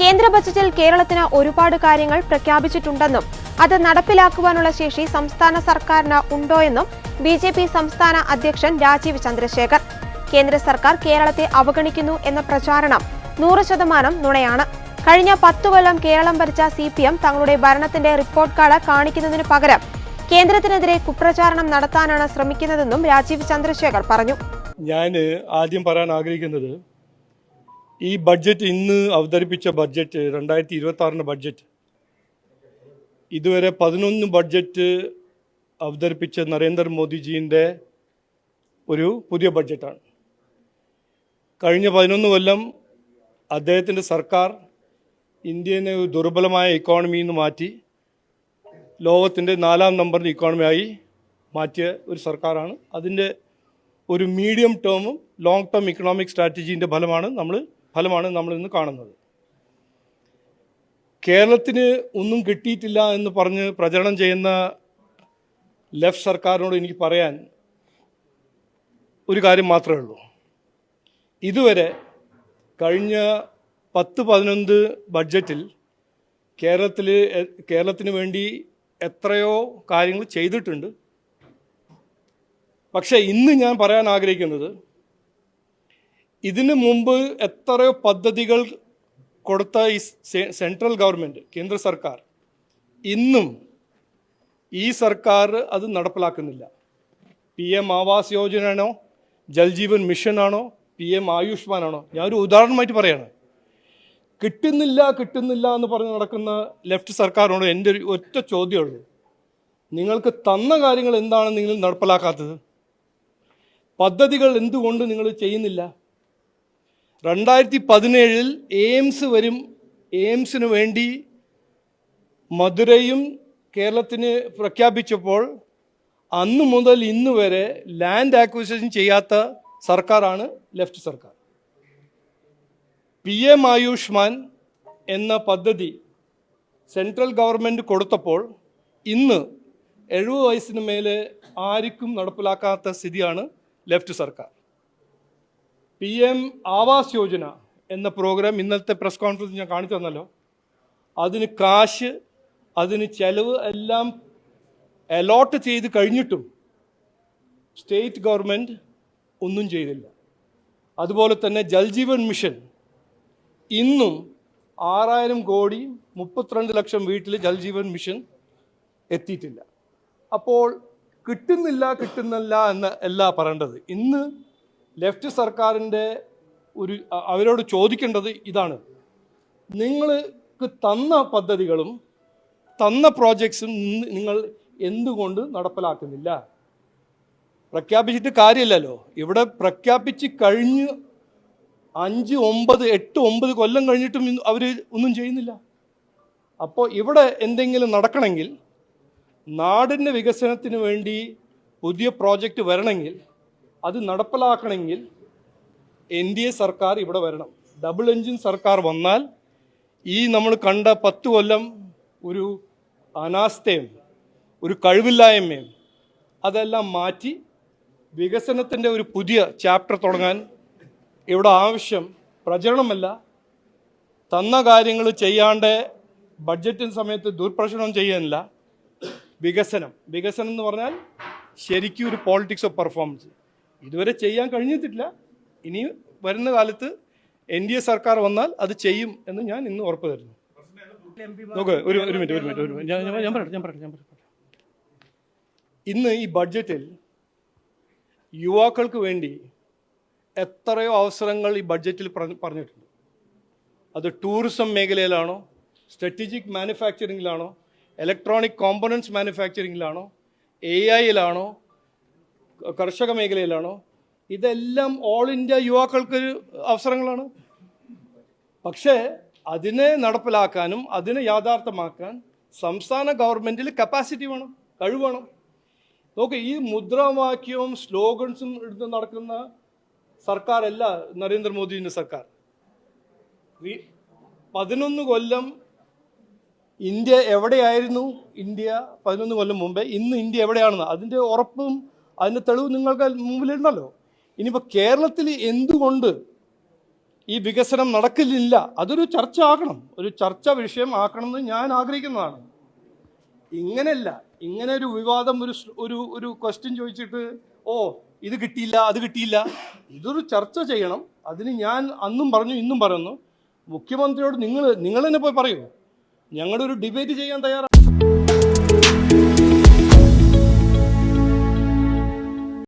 കേന്ദ്ര ബജറ്റിൽ കേരളത്തിന് ഒരുപാട് കാര്യങ്ങൾ പ്രഖ്യാപിച്ചിട്ടുണ്ടെന്നും അത് നടപ്പിലാക്കുവാനുള്ള ശേഷി സംസ്ഥാന സർക്കാരിന് ഉണ്ടോയെന്നും ബി ജെ പി സംസ്ഥാന അധ്യക്ഷൻ രാജീവ് ചന്ദ്രശേഖർ. കേന്ദ്ര സർക്കാർ കേരളത്തെ അവഗണിക്കുന്നു എന്ന പ്രചാരണം നൂറ് ശതമാനം നുണയാണ്. കഴിഞ്ഞ പത്തു കൊല്ലം കേരളം ഭരിച്ച സി പി എം തങ്ങളുടെ ഭരണത്തിന്റെ റിപ്പോർട്ട് കാർഡ് കാണിക്കുന്നതിന് പകരം കേന്ദ്രത്തിനെതിരെ കുപ്രചാരണം നടത്താനാണ് ശ്രമിക്കുന്നതെന്നും രാജീവ് ചന്ദ്രശേഖർ പറഞ്ഞു. ഞാൻ ആദ്യം പറയാൻ ആഗ്രഹിക്കുന്നത് ഈ ബഡ്ജറ്റ് ഇന്ന് അവതരിപ്പിച്ച ബഡ്ജറ്റ് രണ്ടായിരത്തി ഇരുപത്തി ആറിന്റെ ബഡ്ജറ്റ് ഇതുവരെ പതിനൊന്ന് ബഡ്ജറ്റ് അവതരിപ്പിച്ച നരേന്ദ്രമോദിജീന്റെ ഒരു പുതിയ ബഡ്ജറ്റാണ് കഴിഞ്ഞ പതിനൊന്ന് കൊല്ലം അദ്ദേഹത്തിന്റെ സർക്കാർ ഇന്ത്യനെ ഒരു ദുർബലമായ ഇക്കോണമിയിൽ നിന്ന് മാറ്റി ലോകത്തിന്റെ നാലാം നമ്പറിന്റെ ഇക്കോണമിയായി മാറ്റിയ ഒരു സർക്കാരാണ്. അതിന്റെ ഒരു മീഡിയം ടേമും ലോങ് ടേം ഇക്കണോമിക് സ്ട്രാറ്റജീന്റെ ഫലമാണ് നമ്മൾ ഫലമാണ് നമ്മൾ ഇന്ന് കാണുന്നത്. കേരളത്തിന് ഒന്നും കിട്ടിയിട്ടില്ല എന്ന് പറഞ്ഞ് പ്രചരണം ചെയ്യുന്ന ലെഫ്റ്റ് സർക്കാരിനോട് എനിക്ക് പറയാൻ ഒരു കാര്യം മാത്രമേ ഉള്ളൂ. ഇതുവരെ കഴിഞ്ഞ പത്ത് പതിനൊന്ന് ബഡ്ജറ്റിൽ കേരളത്തിൽ കേരളത്തിന് വേണ്ടി എത്രയോ കാര്യങ്ങൾ ചെയ്തിട്ടുണ്ട്. പക്ഷേ ഇന്ന് ഞാൻ പറയാൻ ആഗ്രഹിക്കുന്നത് ഇതിനു മുമ്പ് എത്രയോ പദ്ധതികൾ കൊടുത്ത ഈ സെൻട്രൽ ഗവൺമെന്റ് കേന്ദ്ര സർക്കാർ. ഇന്നും ഈ സർക്കാർ അത് നടപ്പിലാക്കുന്നില്ല. പി എം ആവാസ് യോജനയാണോ ജൽജീവൻ മിഷനാണോ പി എം ആയുഷ്മാനാണോ? ഞാനൊരു ഉദാഹരണമായിട്ട് പറയാണ്. കിട്ടുന്നില്ല കിട്ടുന്നില്ല എന്ന് പറഞ്ഞ് നടക്കുന്ന ലെഫ്റ്റ് സർക്കാരിനോട് എന്റെ ഒരു ഒറ്റ ചോദ്യമുള്ളൂ. നിങ്ങൾക്ക് തന്ന കാര്യങ്ങൾ എന്താണ് നിങ്ങൾ നടപ്പിലാക്കാത്തത്? പദ്ധതികൾ എന്തുകൊണ്ട് നിങ്ങൾ ചെയ്യുന്നില്ല? രണ്ടായിരത്തി പതിനേഴിൽ എയിംസ് വരും. എയിംസിന് വേണ്ടി മധുരയും കേരളത്തിന് പ്രഖ്യാപിച്ചപ്പോൾ അന്ന് മുതൽ ഇന്ന് വരെ ലാൻഡ് ആക്വിസിഷൻ ചെയ്യാത്ത സർക്കാരാണ് ലെഫ്റ്റ് സർക്കാർ. പി എം ആയുഷ്മാൻ എന്ന പദ്ധതി സെൻട്രൽ ഗവൺമെന്റ് കൊടുത്തപ്പോൾ ഇന്ന് എഴുപത് വയസ്സിന് മേലെ ആർക്കും നടപ്പിലാക്കാത്ത സ്ഥിതിയാണ് ലെഫ്റ്റ് സർക്കാർ. പി എം ആവാസ് യോജന എന്ന പ്രോഗ്രാം ഇന്നത്തെ പ്രസ് കോൺഫറൻസ് ഞാൻ കാണിച്ചു തന്നല്ലോ. അതിന് കാശ് അതിന് ചെലവ് എല്ലാം അലോട്ട് ചെയ്ത് കഴിഞ്ഞിട്ടും സ്റ്റേറ്റ് ഗവൺമെന്റ് ഒന്നും ചെയ്തില്ല. അതുപോലെ തന്നെ ജൽജീവൻ മിഷൻ ഇന്നും ആറായിരം കോടി മുപ്പത്തിരണ്ട് ലക്ഷം വീട്ടിൽ ജൽജീവൻ മിഷൻ എത്തിയിട്ടില്ല. അപ്പോൾ കിട്ടുന്നില്ല കിട്ടുന്നില്ല എന്ന് അല്ല പറയേണ്ടത്. ഇന്ന് ലെഫ്റ്റ് സർക്കാരിന്റെ ഒരു അവരോട് ചോദിക്കേണ്ടത് ഇതാണ്. നിങ്ങൾക്ക് തന്ന പദ്ധതികളും തന്ന പ്രോജക്ട്സും നിങ്ങൾ എന്തുകൊണ്ട് നടപ്പിലാക്കുന്നില്ല? പ്രഖ്യാപിച്ചിട്ട് കാര്യമില്ലല്ലോ. ഇവിടെ പ്രഖ്യാപിച്ച് കഴിഞ്ഞ് അഞ്ച് ഒമ്പത് എട്ട് ഒമ്പത് കൊല്ലം കഴിഞ്ഞിട്ടും അവർ ഒന്നും ചെയ്യുന്നില്ല. അപ്പോൾ ഇവിടെ എന്തെങ്കിലും നടക്കണമെങ്കിൽ നാടിന്റെ വികസനത്തിന് വേണ്ടി പുതിയ പ്രോജക്റ്റ് വരണമെങ്കിൽ അത് നടപ്പിലാക്കണമെങ്കിൽ എൻ ഡി എ സർക്കാർ ഇവിടെ വരണം. ഡബിൾ എൻജിൻ സർക്കാർ വന്നാൽ ഈ നമ്മൾ കണ്ട പത്ത് കൊല്ലം ഒരു അനാസ്ഥയും ഒരു കഴിവില്ലായ്മയും അതെല്ലാം മാറ്റി വികസനത്തിന്റെ ഒരു പുതിയ ചാപ്റ്റർ തുടങ്ങാൻ ഇവിടെ ആവശ്യം പ്രചരണമല്ല. തന്ന കാര്യങ്ങൾ ചെയ്യാണ്ട് ബഡ്ജറ്റിന് സമയത്ത് ദുർപ്രചരണം ചെയ്യാനില്ല വികസനം. വികസനം എന്ന് പറഞ്ഞാൽ ശരിക്കും ഒരു പോളിറ്റിക്സ് ഓഫ് പെർഫോമൻസ് ഇതുവരെ ചെയ്യാൻ കഴിഞ്ഞിട്ടില്ല. ഇനി വരുന്ന കാലത്ത് എൻ ഡി എ സർക്കാർ വന്നാൽ അത് ചെയ്യും എന്ന് ഞാൻ ഇന്ന് ഉറപ്പ് തരുന്നു. നോക്ക് ഒരു മിനിറ്റ് ഒരു മിനിറ്റ് ഒരു മിനിറ്റ്. ഞാൻ- ഞാൻ പറയട്ടെ ഞാൻ പറയട്ടെ ഞാൻ പറയട്ടെ. ഇന്ന് ഈ ബഡ്ജറ്റിൽ യുവാക്കൾക്ക് വേണ്ടി എത്രയോ അവസരങ്ങൾ ഈ ബഡ്ജറ്റിൽ പറഞ്ഞിട്ടുണ്ട്. അത് ടൂറിസം മേഖലയിലാണോ സ്ട്രാറ്റജിക് മാനുഫാക്ചറിങ്ങിലാണോ ഇലക്ട്രോണിക് കോമ്പണൻസ് മാനുഫാക്ചറിങ്ങിലാണോ എ ഐയിലാണോ കർഷക മേഖലയിലാണോ? ഇതെല്ലാം ഓൾ ഇന്ത്യ യുവാക്കൾക്ക് അവസരങ്ങളാണ്. പക്ഷേ അതിനെ നടപ്പിലാക്കാനും അതിനെ യാഥാർത്ഥ്യമാക്കാൻ സംസ്ഥാന ഗവൺമെന്റിൽ കപ്പാസിറ്റി വേണം കഴിവ് വേണം. നോക്ക് ഈ മുദ്രാവാക്യവും സ്ലോഗൻസും എടുത്ത് നടക്കുന്ന സർക്കാരല്ല നരേന്ദ്രമോദിന്റെ സർക്കാർ. പതിനൊന്ന് കൊല്ലം ഇന്ത്യ എവിടെയായിരുന്നു? ഇന്ത്യ പതിനൊന്ന് കൊല്ലം മുമ്പേ. ഇന്ന് ഇന്ത്യ എവിടെയാണെന്ന്? അതിന്റെ ഉറപ്പും അതിന്റെ തെളിവ് നിങ്ങൾക്ക് മുമ്പിലുണ്ടല്ലോ ഇനിയിപ്പോൾ കേരളത്തിൽ എന്തുകൊണ്ട് ഈ വികസനം നടക്കില്ല? അതൊരു ചർച്ച ആക്കണം ഒരു ചർച്ച വിഷയം ആക്കണം എന്ന് ഞാൻ ആഗ്രഹിക്കുന്നതാണ്. ഇങ്ങനെയല്ല. ഇങ്ങനെ ഒരു വിവാദം ഒരു ഒരു ഒരു ക്വസ്റ്റ്യൻ ചോദിച്ചിട്ട് ഓ ഇത് കിട്ടിയില്ല അത് കിട്ടിയില്ല. ഇതൊരു ചർച്ച ചെയ്യണം. അതിന് ഞാൻ അന്നും പറഞ്ഞു ഇന്നും പറയുന്നു. മുഖ്യമന്ത്രിയോട് നിങ്ങൾ നിങ്ങൾ തന്നെ പോയി പറയൂ. ഞങ്ങളുടെ ഒരു ഡിബേറ്റ് ചെയ്യാൻ തയ്യാറാണ്